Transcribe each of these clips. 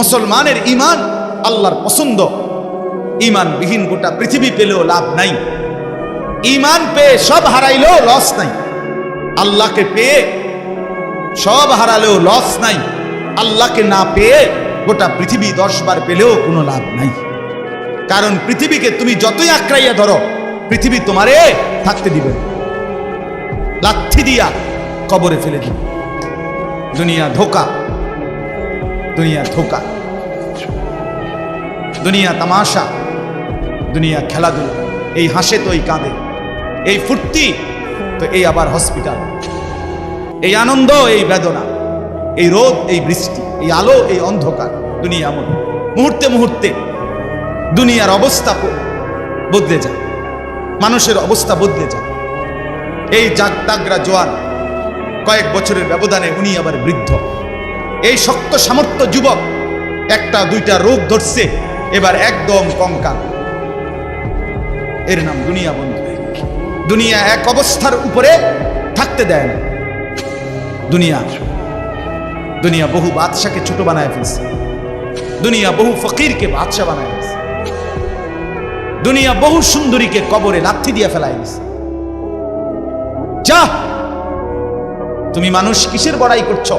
মুসলমানের ইমান আল্লাহর পছন্দ। ইমানবিহীন গোটা পৃথিবী পেলেও লাভ নাই। ইমান পেয়ে সব হারাইলেও লস নাই। আল্লাহকে পেয়ে সব হারালেও লস নাই। আল্লাহকে না পেয়ে গোটা পৃথিবী দশ বার পেলেও কোনো লাভ নাই। কারণ পৃথিবীকে তুমি যতই আঁকড়াইয়া ধরো, পৃথিবী তোমারে থাকতে দিবে। লাথি দিয়া কবরে ফেলে দিবে। দুনিয়া ধোকা। দুনিয়া ধোকা দুনিয়া তামাশা। দুনিয়া খেলাধুলা। এই হাসে তো এই কাঁদে। এই ফুর্তি তো এই আবার হসপিটাল। এই আনন্দ, এই বেদনা। এই রোদ এই বৃষ্টি। এই আলো, এই অন্ধকার। দুনিয়া এমন। মুহূর্তে মুহূর্তে দুনিয়ার অবস্থা বদলে যায়। মানুষের অবস্থা বদলে যায়। এই জাগতাগরা জোয়ান কয়েক বছরের ব্যবধানে উনি আবার বৃদ্ধ। এই শক্ত সামর্থ্য যুবক একটা দুইটা রোগ ধরছে, এবার একদম কঙ্কাল। এর নাম দুনিয়া বন্ধু। দুনিয়া এক অবস্থার উপরে থাকতে দেয় না। দুনিয়া দুনিয়া বহু বাদশাকে ছোট বানায় ফেলছে। দুনিয়া বহু ফকিরকে বাদশা বানায় ফেলছে। দুনিয়া বহু সুন্দরীকে কবরে লাথি দিয়ে ফেলায় দিছে। যা! তুমি মানুষ কিসের বড়াই করছ?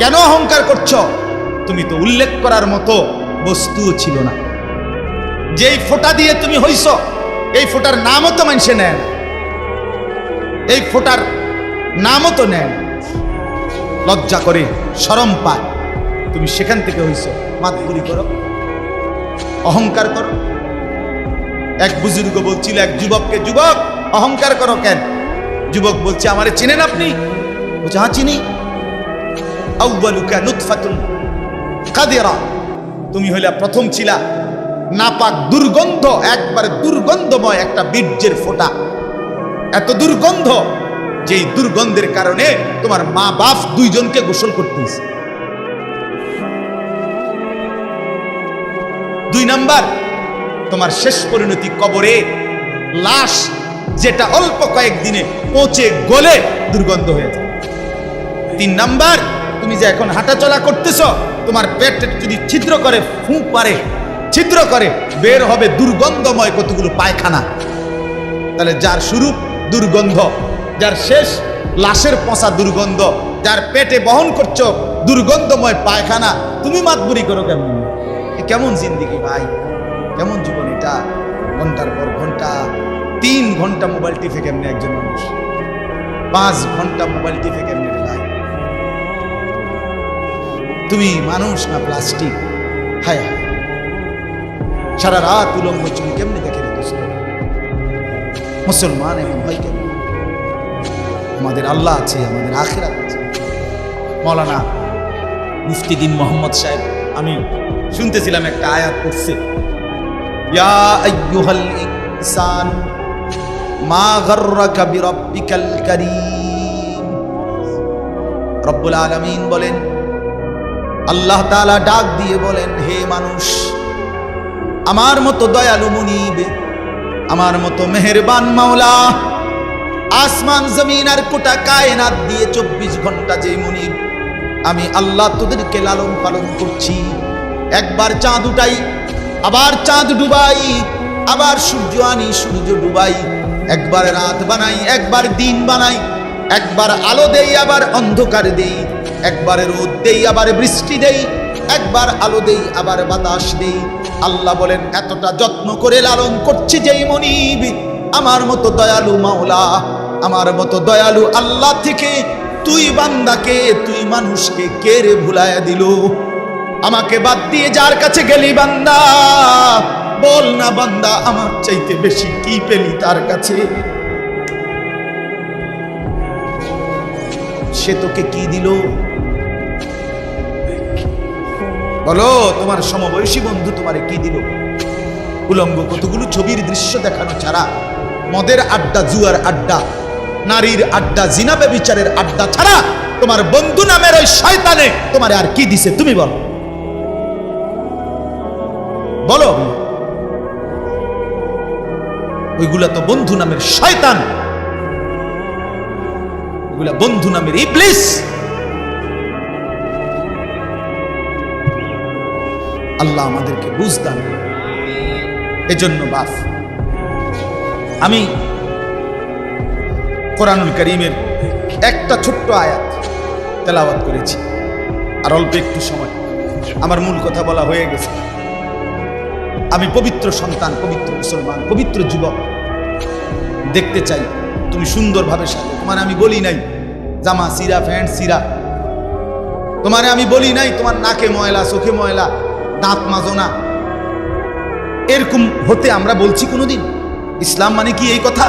কেন অহংকার করছ? তুমি তো উল্লেখ করার মতো বস্তুও ছিল না। যেই ফোঁটা দিয়ে তুমি হইছ, এই ফোঁটার নামও তো মানুষে নেন এই ফোঁটার নামও তো নেন লজ্জা করে সরম পায়। তুমি সেখান থেকে হইছ মাতপুরি করো, অহংকার করো। এক বুজুর্গ বলছিল, এক যুবককে, যুবক, অহংকার করো কেন? যুবক বলছে, আমারে চেনেন আপনি? বলছে হ্যাঁ চিনি। তুমি হইলা প্রথম ছিলা। নাপাক দুর্গন্ধ, একবারে দুর্গন্ধময় একটা বীর্যের ফোঁটা। এত দুর্গন্ধ যেই দুর্গন্ধের কারণে তোমার মা বাপ দুইজনকে গোসল করতে দুই নাম্বার, তোমার শেষ পরিণতি কবরে লাশ যেটা অল্প কয়েকদিনে পচে গলে দুর্গন্ধ হয়ে যায়। তিন নাম্বার তুমি যে এখন হাঁটাচলা করতেছ, তোমার পেট যদি ছিদ্র করে ফুঁক পারে, ছিদ্র করে, বের হবে দুর্গন্ধময় কতগুলো পায়খানা। তাহলে যার শুরু দুর্গন্ধ, যার শেষ লাশের পচা দুর্গন্ধ, যার পেটে বহন করছ দুর্গন্ধময় পায়খানা, তুমি মাতবুরি করো কেমন? কেমন জিন্দিগি ভাই? কেমন জীবন এটা? ঘণ্টার পর ঘণ্টা, তিন ঘণ্টা মোবাইল টিপে কেমনে একজন মানুষ? পাঁচ ঘণ্টা মোবাইল টিপে কেমনে ভাই তুমি মানুষ না প্লাস্টিক? হায় হায়। সারা রাত উলঙ্গ চুল কেমনি দেখে মুসলমান এমন হয় কেন? আমাদের আল্লাহ আছে, আমাদের আখেরাত আছে। মৌলানা মুফতি দিন মোহাম্মদ সাহেব, আমি শুনতেছিলাম একটা আয়াত পড়ছে। মা গাররাকা বিরাব্বিকাল কারীম। রব্বুল আলামিন বলেন আল্লাহ তালা ডাক দিয়ে বলেন, হে মানুষ, আমার মতো দয়ালু মুনিব, আমার মতো মেহেরবান মাওলা, আসমান, জমিন আর কোটা কায়নাত দিয়ে চব্বিশ ঘণ্টা যে মুনিব, আমি আল্লাহ তোদেরকে লালন পালন করছি। একবার চাঁদ উঠাই, আবার চাঁদ ডুবাই, আবার সূর্য আনি, সূর্য ডুবাই। একবার রাত বানাই, একবার দিন বানাই, একবার আলো দেই, আবার অন্ধকার দেই। একবার রোদ দেই, আবার বৃষ্টি দেই, একবার আলো দেই, আবার বাতাস দেই। আল্লাহ বলেন, এতটা যত্ন করে লালন করছি যেই মনিব, আমার মতো দয়ালু মাওলা, আমার মতো দয়ালু আল্লাহ থেকে, তুই বান্দাকে, তুই মানুষকে কে রে ভুলাইয়া দিল? আমাকে বাদ দিয়ে যার কাছে গেলি বান্দা, বল না বান্দা, আমার চাইতে বেশি কি পেলি তার কাছে? সে তোকে কি দিল? বলো, তোমার সমবয়সী বন্ধু তোমারে কি দিল? উলঙ্গ কতগুলো ছবির দৃশ্য দেখানো ছাড়া, মদের আড্ডা, জুয়ার আড্ডা, নারীর আড্ডা জিনাবে বিচারের আড্ডা ছাড়া তোমার বন্ধু নামের ওই শয়তানে তোমারে আর কি দিছে, তুমি বলো। বলো। ওইগুলা তো বন্ধু নামের শয়তান। ওইগুলা বন্ধু নামের ইবলিস। আল্লাহ আমাদেরকে বুঝদান এজন্য বাফ। আমি কোরআনুল করিমের একটা ছোট্ট আয়াত তেলাওয়াত করেছি। আর অল্প একটু সময়। আমার মূল কথা বলা হয়ে গেছে। আমি পবিত্র সন্তান, পবিত্র মুসলমান, পবিত্র যুবক। দেখতে চাই। তুমি সুন্দরভাবে সাজো। তোমার আমি বলি নাই, জামা, সিরা, প্যান্ট, সিরা। তোমার আমি বলি নাই, তোমার নাকে ময়লা, চোখে ময়লা, দাঁত মাজো না এরকম হতে আমরা বলছি কোনোদিন? ইসলাম মানে কি এই কথা?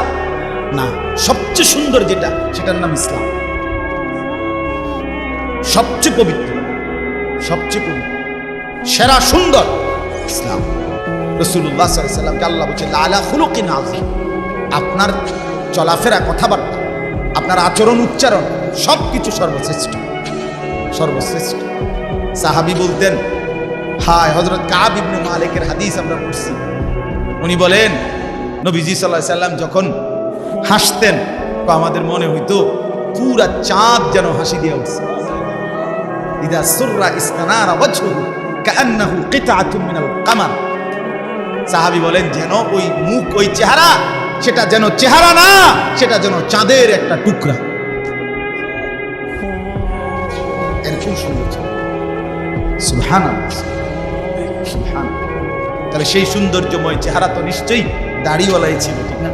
না, সবচেয়ে সুন্দর যেটা, সেটার নাম ইসলাম। সবচেয়ে পবিত্র সবচেয়ে পবিত্র, সেরা, সুন্দর ইসলাম। রসুল্লাহ সাল্লামকে আল্লাহ বলছে, লালা আজিম আপনার চলাফেরা, কথাবার্তা, আপনার আচরণ, উচ্চারণ সব কিছু সর্বশ্রেষ্ঠ সর্বশ্রেষ্ঠ। সাহাবি বলতেন, হায় হজরত কাব মালিকের হাদিস আমরা পড়ছি। উনি বলেন, নবীজি সাল্লাহ সাল্লাম যখন হাসতেন, তো আমাদের মনে হইতো, পুরা চাঁদ যেন হাসি দিয়ে উঠছে। ইদা সুররা ইস্তানারা কামার। সাহাবী বলেন, যেন ওই মুখ, ওই চেহারা সেটা যেন চেহারা না, সেটা যেন চাঁদের একটা টুকরা। সুন্দর তাহলে সেই সৌন্দর্যময় চেহারা তো নিশ্চয়ই দাড়িওয়ালাই ছিল, ঠিক না।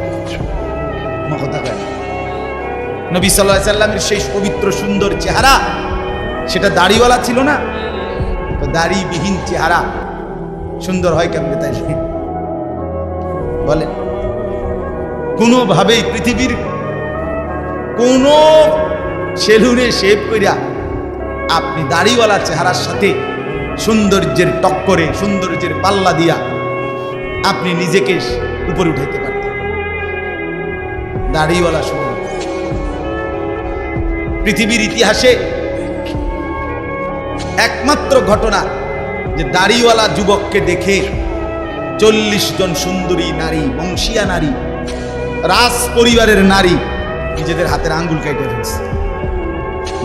নবী সাল্লাহ সাল্লামের সেই পবিত্র সুন্দর চেহারা, সেটা দাড়িওয়ালা ছিল না? তো দাড়িবিহীন চেহারা সুন্দর হয় কেমনে তাই? বলে কোনোভাবেই পৃথিবীর কোন সেলুনে শেভ করিয়া আপনি দাড়িওয়ালা চেহারার সাথে সৌন্দর্যের টক্করে, সৌন্দর্যের পাল্লা দিয়া আপনি নিজেকে উপরে উঠাইতে পারতেন। দাড়িওয়ালা সুন্দর পৃথিবীর ইতিহাসে একমাত্র ঘটনা যে দাড়িওয়ালা যুবককে দেখে চল্লিশ জন সুন্দরী নারী, বংশিয়া নারী রাজ পরিবারের নারী নিজেদের হাতের আঙ্গুল কেটে ফেলছে।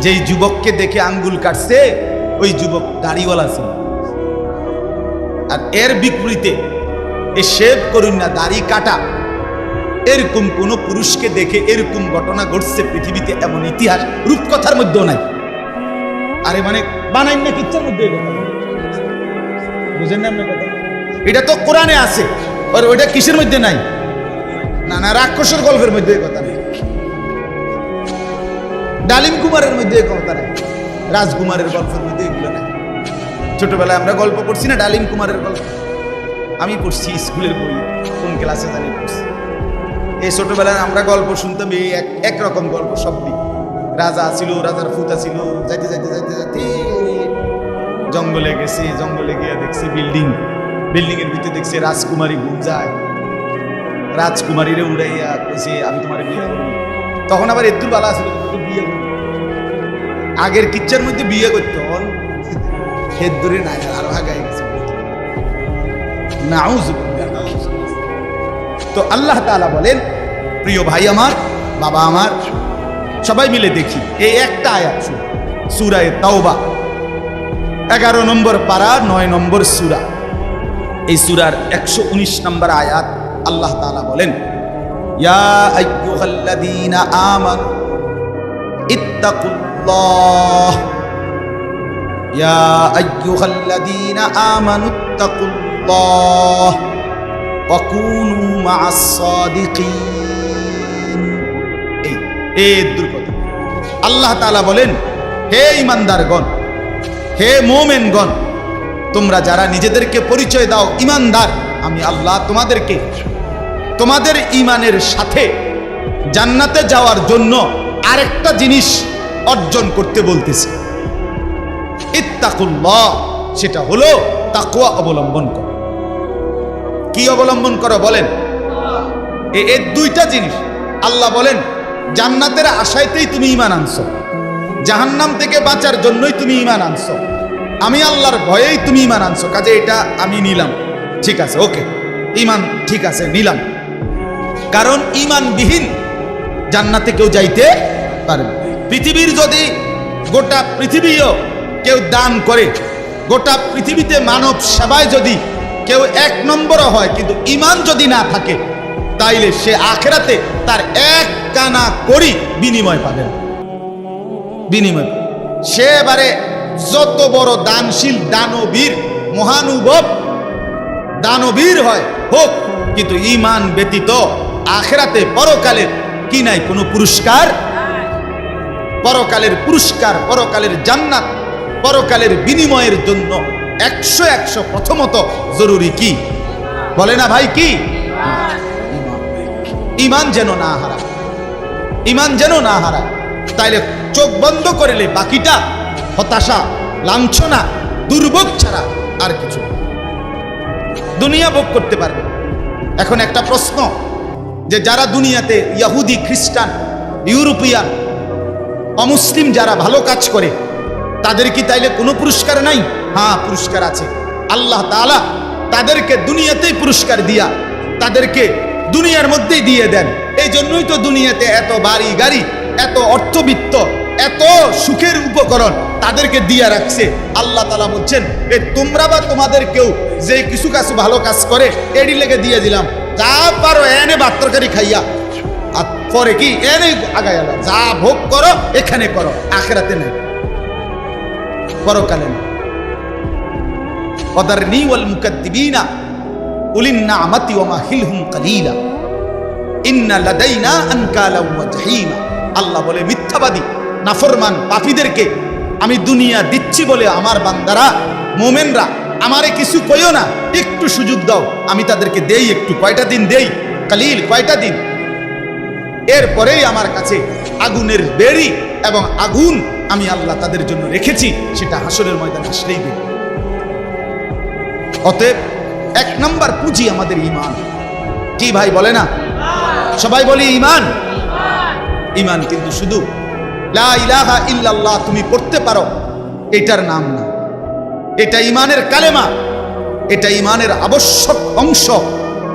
যেই যুবককে দেখে আঙ্গুল কাটছে, ওই যুবক দাড়িওয়ালা ছিল। আর এর বিপরীতে এ শেভ করুন না, দাড়ি কাটা। এরকম কোন পুরুষকে দেখে এরকম ঘটনা ঘটছে পৃথিবীতে, এমন ইতিহাস রূপকথার মধ্যেও নাই। আরে মানে বানাই না, কিচ্ছার মধ্যে বুঝেন না এটা তো কোরআনে আছে, আর ওইটা কিসের মধ্যে নাই? না না, রাক্ষসের গল্পের মধ্যে কথা নেই। ডালিম কুমারের মধ্যে কথা নেই। রাজকুমারের গল্পের মধ্যে এগুলো নেই। ছোটবেলায় আমরা গল্প পড়ছি না ডালিম কুমারের গল্প? আমি পড়ছি স্কুলের বই, কোন ক্লাসে জানি পড়ছি এই ছোটবেলায় আমরা গল্প শুনতাম এই এক একরকম গল্প সবই। রাজা ছিল, রাজার ফুতা ছিল যাইতে যাইতে যাইতে যাইতে। জঙ্গলে গেছে, জঙ্গলে গিয়ে দেখছে বিল্ডিং। বিল্ডিং এর ভিতরে দেখছে রাজকুমারী ঘুম যায়। রাজকুমারীরে উড়াইয়া কইছে, আমি তোমার বিয়ে করব তখন আবার এদ্দুর বালা তো বিয়ে করব। আগের কিচ্ছার মধ্যে বিয়ে করতে হন হেদ্দুরে নাই আরও আগায় গেছে নাউজুবিল্লাহ। তো আল্লাহ তাআলা বলেন, প্রিয় ভাই আমার, বাবা আমার, সবাই মিলে দেখি, এই একটা আয়াত সুরায় তাওবা এগারো নম্বর পারা, নয় নম্বর সুরা এই সুরার একশো উনিশ নম্বর আয়াত আল্লাহ তাআলা বলেন আল্লাহ তাআলা বলেন, হে ইমানদারগণ হে মোমেনগণ, তোমরা যারা নিজেদেরকে পরিচয় দাও ইমানদার আমি আল্লাহ তোমাদেরকে তোমাদের ইমানের সাথে জান্নাতে যাওয়ার জন্য আরেকটা জিনিস অর্জন করতে বলতেছি। সেটা হলো তাকুয়া অবলম্বন কর। কি অবলম্বন করো বলেন? এর দুইটা জিনিস। আল্লাহ বলেন, জান্নাতের আশাইতেই তুমি ইমান আনছো। জাহান্নাম থেকে বাঁচার জন্যই তুমি ইমান আনছো। আমি আল্লাহর ভয়েই তুমি ইমান আনছো। কাজে এটা আমি নিলাম। ঠিক আছে, ওকে। ইমান ঠিক আছে, নিলাম। কারণ ইমানবিহীন জান্নাতে কেউ যাইতে পারে পৃথিবীর যদি গোটা পৃথিবীও কেউ দান করে, গোটা পৃথিবীতে মানব সেবায় যদি কেউ এক নম্বরও হয়, কিন্তু ইমান যদি না থাকে, তাইলে সে আখেরাতে তার এক কানা করি বিনিময় পাবে বিনিময় সে এবারে যত বড় দানশীল, দানবীর, মহানুভব, দানবীর হয়, হোক, কিন্তু ইমান ব্যতীত আখেরাতে পরকালের কি নাই? কোনো পুরস্কার? পরকালের পুরস্কার, পরকালের জান্নাত, পরকালের বিনিময়ের জন্য একশো একশো প্রথমত জরুরি কি? বলে না ভাই কি? ইমান যেন না হারায় ইমান যেন না হারায় তাইলে চোখ বন্ধ করলে বাকিটা হতাশা, লাঞ্ছনা, দুর্ভোগ ছাড়া আর কিছু দুনিয়া ভোগ করতে পারবে এখন একটা প্রশ্ন যে যারা দুনিয়াতে ইয়াহুদি, খ্রিস্টান, ইউরোপিয়ান, অমুসলিম যারা ভালো কাজ করে, তাদের কি তাইলে কোনো পুরস্কার নাই? হ্যাঁ পুরস্কার আছে। আল্লাহ তাআলা তাদেরকে দুনিয়াতেই পুরস্কার দিয়া তাদেরকে দুনিয়ার মধ্যেই দিয়ে দেন। এই জন্যই তো দুনিয়াতে এত বাড়ি গাড়ি এত অর্থবিত্ত, এত সুখের উপকরণ তাদেরকে দিয়া রাখছে। আল্লাহ তালা বলছেন, এ তোমরা বা তোমাদের কেউ যে কিছু কাজ ভালো কাজ করে এডি লেগে দিয়ে দিলাম। যা পারো এনে ভাত তরকারি খাইয়া। আর পরে কি? এনে আগায় যা ভোগ করো, এখানে করো। আখেরাতে নেই। পরকালে নেই। ওদারনি ওয়াল মুকাদ্দিবিনা, উলিন নামাতি ওয়া মাহিলহুম কালিলা। ইন্না লাদাইনা আনকালা ওয়া জাহিমা। আল্লাহ বলে, মিথ্যাবাদী, নাফরমান পাপীদেরকে আমি দুনিয়া দিচ্ছি বলে আমার বান্দারা, মোমেনরা আমারে কিছু কইও না, একটু সুযোগ দাও। আমি তাদেরকে দেই একটু, কয়টা দিন দেই? কালিল, কয়টা দিন? এরপরেই আমার কাছে আগুনের বেড়ি এবং আগুন আমি আল্লাহ তাদের জন্য রেখেছি, সেটা হাসরের ময়দান আসলেই দেব। অতএব এক নম্বর পুঁজি আমাদের ইমান কি ভাই বলে না? সবাই বলি ইমান ইমান কিন্তু শুধু, লা ইলাহা ইল্লাল্লাহ, তুমি পড়তে পারো। এটার নাম না। এটা ইমানের কালেমা, এটা ইমানের আবশ্যক অংশ।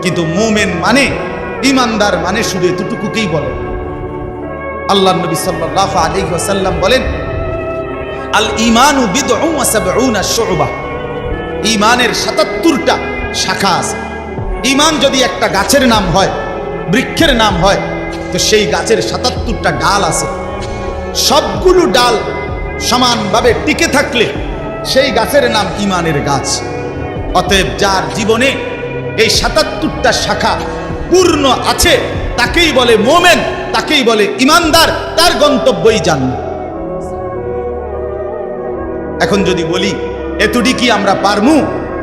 কিন্তু মোমেন মানে ইমানদার মানে শুধু এতটুকুকেই বলে। আল্লাহ নবী সাল্লাল্লাহু আলাইহি ওয়াসাল্লাম বলেন, আল ইমানু ইমানের 77টা শাখা আছে। ইমান যদি একটা গাছের নাম হয়, বৃক্ষের নাম হয়, তো সেই গাছের 77টা ডাল আছে। সবগুলো ডাল সমানভাবে টিকে থাকলে সেই গাছের নাম ইমানের গাছ। অতএব যার জীবনে এই সাতাত্তরটা শাখা পূর্ণ আছে, তাকেই বলে মোমেন, তাকেই বলে ইমানদার, তার গন্তব্যই জান্নাত। এখন যদি বলি এতটি কি আমরা পারমু?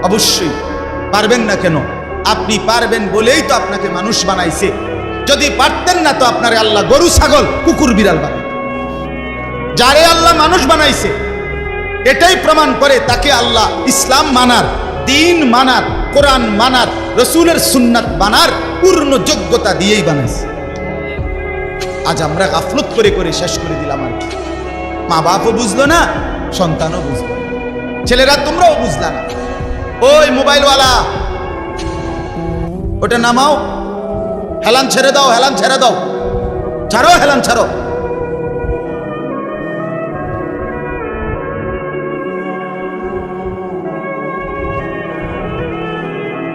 অবশ্যই। পারবেন না কেন? আপনি পারবেন বলেই তো আপনাকে মানুষ বানাইছে। যদি পারতেন না তো আপনারে আল্লাহ গরু, ছাগল, কুকুর, বিড়াল বানাই যারে আল্লাহ মানুষ বানাইছে এটাই প্রমাণ করে তাকে আল্লাহ ইসলাম মানার, দিন মানার, কোরআন মানার, রসুলের সুন্নাত মানার পূর্ণ যোগ্যতা দিয়েই বানাইছে। আজ আমরা গাফলত করে করে শেষ করে দিলাম আর কি। মা বাপও বুঝলো না, সন্তানও বুঝলো ছেলেরা তোমরাও বুঝলা না। ওই মোবাইলওয়ালা, ওটা নামাও। হেলান ছেড়ে দাও, হেলান ছেড়ে দাও। ছাড়ো, হেলান ছাড়ো।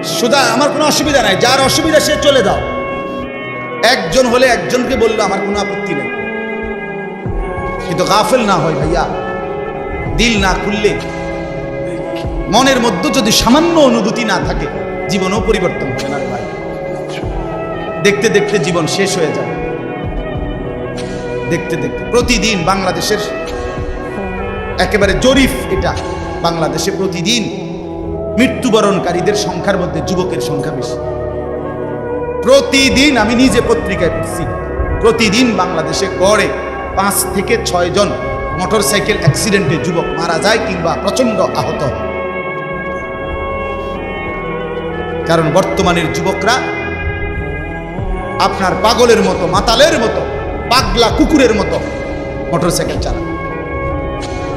সুদা আমার কোনো অসুবিধা নাই। যার অসুবিধা সে চলে যাও। একজন হলে একজনকে বলল, আমার কোনো আপত্তি নেই। কিন্তু গাফেল না হয় ভাইয়া। দিল না খুললে মনের মধ্যে যদি সামান্য অনুভূতি না থাকে, জীবনও পরিবর্তন হবে না ভাই। দেখতে দেখতে জীবন শেষ হয়ে যাবে দেখতে দেখতে প্রতিদিন বাংলাদেশের একেবারে জরিফ এটা। বাংলাদেশে প্রতিদিন মৃত্যুবরণকারীদের সংখ্যার মধ্যে যুবকের সংখ্যা বেশি। প্রতিদিন আমি নিজে পত্রিকায় পড়ছি। প্রতিদিন বাংলাদেশে গড়ে পাঁচ থেকে ছয় জন মোটর সাইকেল অ্যাক্সিডেন্টে যুবক মারা যায় কিংবা প্রচণ্ড আহত হয়। কারণ বর্তমানের যুবকরা আপনার পাগলের মতো, মাতালের মতো, পাগলা কুকুরের মতো মোটর সাইকেল চালায়।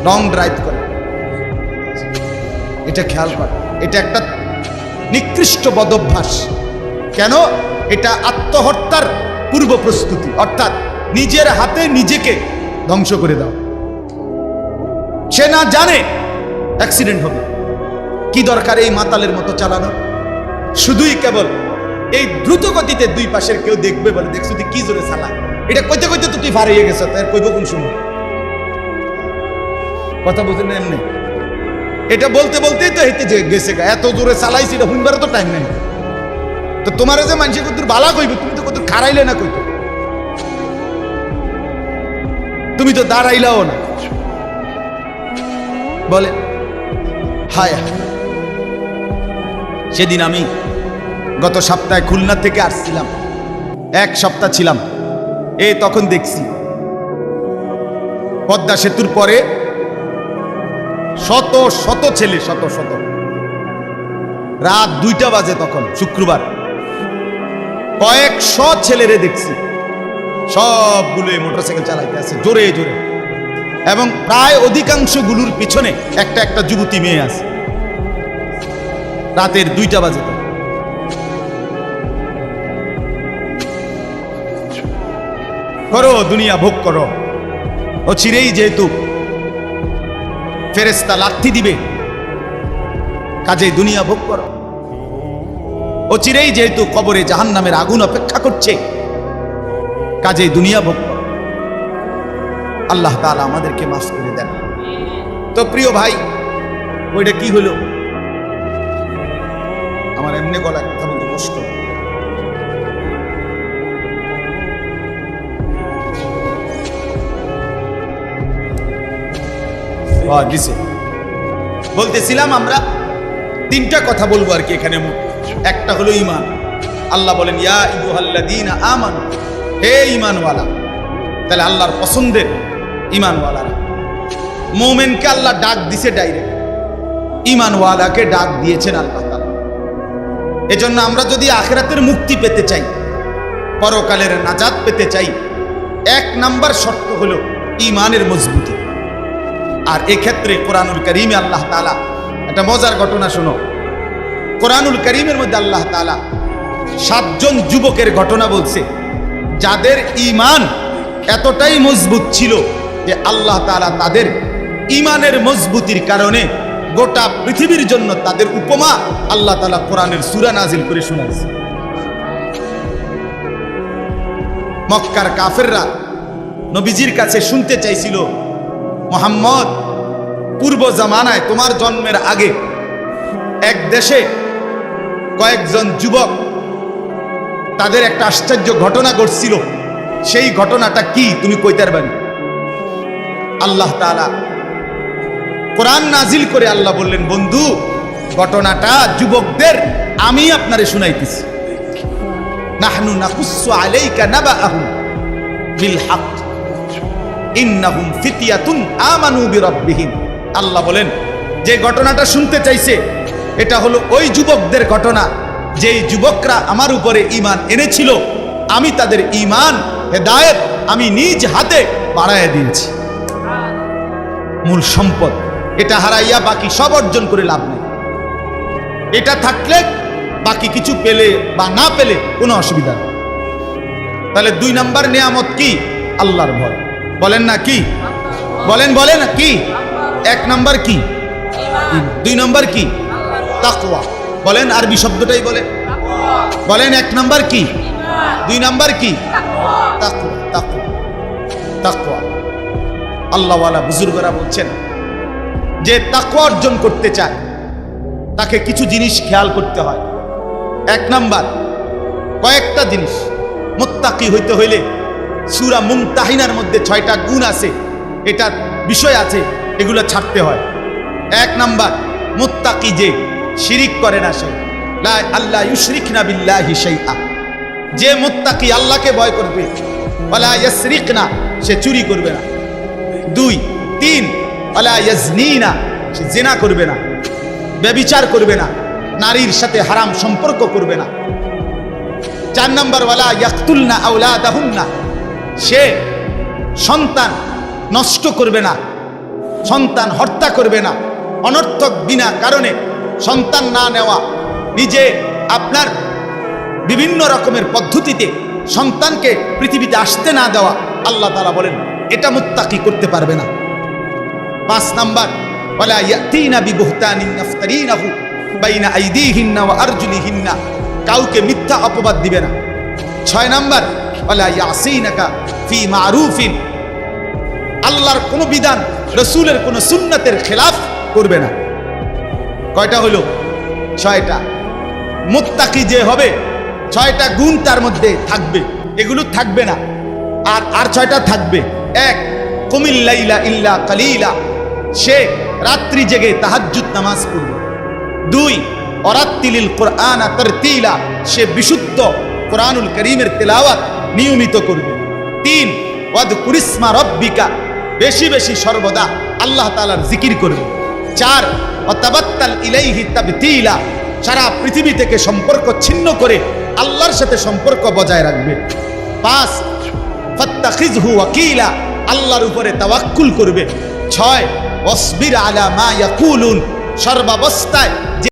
লং ড্রাইভ করে। এটা খেয়াল করে এটা একটা নিকৃষ্ট বদভ্যাস। কেন? এটা আত্মহত্যার পূর্ব প্রস্তুতি। অর্থাৎ নিজের হাতে নিজেকে ধ্বংস করে দাও। সে না জানে অ্যাক্সিডেন্ট হবে। কি দরকার এই মাতালের মতো চালানো? শুধুই কেবল এই দ্রুত গতিতে দুই পাশের কেউ দেখবে বলে দেখছ তুই কি জোরে চালা। এটা কইতে কইতে তো তুই ফারিয়ে গেছ তার কইব কোন সময়? কথা বুঝেন এমনি? এটা বলতে বলতেই তো হেঁটে গেছে। এত জোরে চালাইছি এটা শুনবার তো টাইম নেই। তো তোমার যে মানুষ কত বালা কইবে, তুমি তো কত খারাইলে না কইতো। তুমি তো দাঁড়াইলাও না। বলে হায়। সেদিন আমি গত সপ্তাহে খুলনা থেকে আসছিলাম। এক সপ্তাহ ছিলাম। এ তখন দেখছি। পদ্মা সেতুর পরে শত শত ছেলে, শত শত। রাত দুইটা বাজে তখন, শুক্রবার। কয়েকশো ছেলেরে দেখছি। সবগুলো মোটরসাইকেল চালাইতে আছে, জোরে জোরে। এবং প্রায় অধিকাংশগুলোর পিছনে একটা একটা যুবতী মেয়ে আছে। রাতের দুইটা বাজে। করো, দুনিয়া ভোগ করো। ও চিরেই যেহেতু ফেরেস্তা লাথি দিবে। কাজেই দুনিয়া ভোগ করো। ও চিরেই যেহেতু কবরে জাহান নামের আগুন অপেক্ষা করছে, কাজেই দুনিয়া ভোগ করো। আল্লাহ তাআলা আমাদেরকে মাফ করে দেন। তো প্রিয় ভাই, ওইটা কি হলো? আমার এমনি গলা কথা বলতে কষ্ট হ্যাঁ, দিছে। বলতেছিলাম আমরা তিনটা কথা বলব আর কি এখানে। একটা হলো ইমান আল্লাহ বলেন ইয়া ইয়ুহাল্লাযীনা আমানু। হে ঈমানওয়ালা তাহলে আল্লাহর পছন্দের ঈমানওয়ালারা। মোমেনকে আল্লাহ ডাক দিছে ডাইরেক্ট ঈমানওয়ালাকে ডাক দিয়েছেন আল্লাহ তাআলা। এজন্য আমরা যদি আখেরাতের মুক্তি পেতে চাই পরকালের নাজাত পেতে চাই এক নাম্বার শর্ত হলো ইমানের মজবুতি। আর এক্ষেত্রে কোরআনুল করিমে আল্লাহ তাআলা একটা মজার ঘটনা শোনো। কোরআনুল করিমের মধ্যে আল্লাহ তাআলা সাতজন যুবকের ঘটনা বলছে। যাদের ঈমান এতটাই মজবুত ছিল যে আল্লাহ তাআলা তাদের ঈমানের মজবুতির কারণে গোটা পৃথিবীর জন্য তাদের উপমা আল্লাহ তাআলা কোরআনের সূরা নাজিল করে শোনাচ্ছে মক্কার কাফেররা নবীজির কাছে শুনতে চাইছিল মোহাম্মদ, পূর্ব জামানায় তোমার জন্মের আগে এক দেশে কয়েকজন যুবক তাদের একটা আশ্চর্য ঘটনা ঘটছিল। সেই ঘটনাটা কি তুমি কইতে পারবেন আল্লাহ তাআলা কোরআন নাজিল করে আল্লাহ বললেন, বন্ধু, ঘটনাটা যুবকদের আমি আপনারে শুনাইতেছি। নাহনু নাকুসু আলাইকা নাবাআহুম বিল হক। ইন্নাহুম ফিতিয়াতুন আমানু বিরাব্বিহিম। আল্লাহ বলেন, যে ঘটনাটা শুনতে চাইছে, এটা হলো ওই যুবকদের ঘটনা। যেই যুবকরা আমার উপরে ঈমান এনেছিল, আমি তাদের ঈমান, হেদায়েত আমি নিজ হাতে বাড়ায় দিয়েছি। মূল সম্পদ, এটা হারাইয়া বাকি সব অর্জন করে লাভ নেই। এটা থাকলে বাকি কিছু পেলে বা না পেলে কোনো অসুবিধা নেই। তাহলে দুই নাম্বার নিয়ামত কি? আল্লাহর ভয়। বলেন না কি? বলেন বলেন, কি? এক নাম্বার কি? দুই নাম্বার কি? তাকওয়া। বলেন, আরবি শব্দটাই বলেন। বলেন, এক নাম্বার কি? দুই নাম্বার কি? আল্লাহওয়ালা বুজুর্গরা বলছেন, যে তাকওয়া অর্জন করতে চায়, তাকে কিছু জিনিস খেয়াল করতে হয়। এক নাম্বার, কয়েকটা জিনিস। মোত্তাকি হইতে হইলে সুরা মুমতাহিনার মধ্যে ছয়টা গুণ আছে, এটা বিষয় আছে, এগুলো ছাড়তে হয়। এক নাম্বার, মুত্তাকি যে শিরিক করে না সে। আল্লাহ ইউশরিক না বিল্লাহি শাইআ। যে মুত্তাকি আল্লাহকে ভয় করবে, ওয়ালা ইয়াসরিক না সে চুরি করবে না। দুই, তিন, ওয়ালা ইয়াজনিনা, সে জেনা করবে না। ব্যবিচার করবে না। নারীর সাথে হারাম সম্পর্ক করবে না। চার নম্বর, ওয়ালা ইয়াকতুলনা আওলাদাহুন্না। সে সন্তান নষ্ট করবে না, সন্তান হত্যা করবে না, অনর্থক বিনা কারণে সন্তান না নেওয়া, নিজে আপনার বিভিন্ন রকমের পদ্ধতিতে সন্তানকে পৃথিবীতে আসতে না দেওয়া আল্লাহ তালা বলেন, এটা মুত্তাকি করতে পারবে না। পাঁচ নাম্বার আরজুলিহিন্না, কাউকে মিথ্যা অপবাদ দিবে না। ছয় নাম্বার আল্লাহর কোনো বিধান, রসুলের কোনো সুন্নাতের খেলাফ করবে না। কয়টা হলো? ছয়টা। মুত্তাকি যে হবে, ছয়টা গুণ তার মধ্যে থাকবে। এগুলো থাকবে না। আর আর ছয়টা থাকবে। এক কুমিল্লাইলা ইল্লা কালিলা। সে রাত্রি জেগে তাহাজ্জুদ নামাজ পড়বে। দুই, অরাত্তিলিল কোরআন তরতিলা। সে বিশুদ্ধ কোরআনুল করিমের তেলাওয়াত নিয়মিত করবে। তিন, ওয়াদ কুরিসমা রব্বিকা, বেশি বেশি সর্বদা আল্লাহ তাআলার জিকির করবে। চার অতাবাত্তাল ইলাইহি তাবতিলা, সারা পৃথিবী থেকে সম্পর্ক ছিন্ন করে আল্লাহর সাথে সম্পর্ক বজায় রাখবে। পাঁচ ফাত্তাখিজহু ওয়াকিলা, আল্লাহর উপরে তাওয়াক্কুল করবে। ছয় অসবির আলা মা ইয়াকুলুন, সর্বাবস্থায়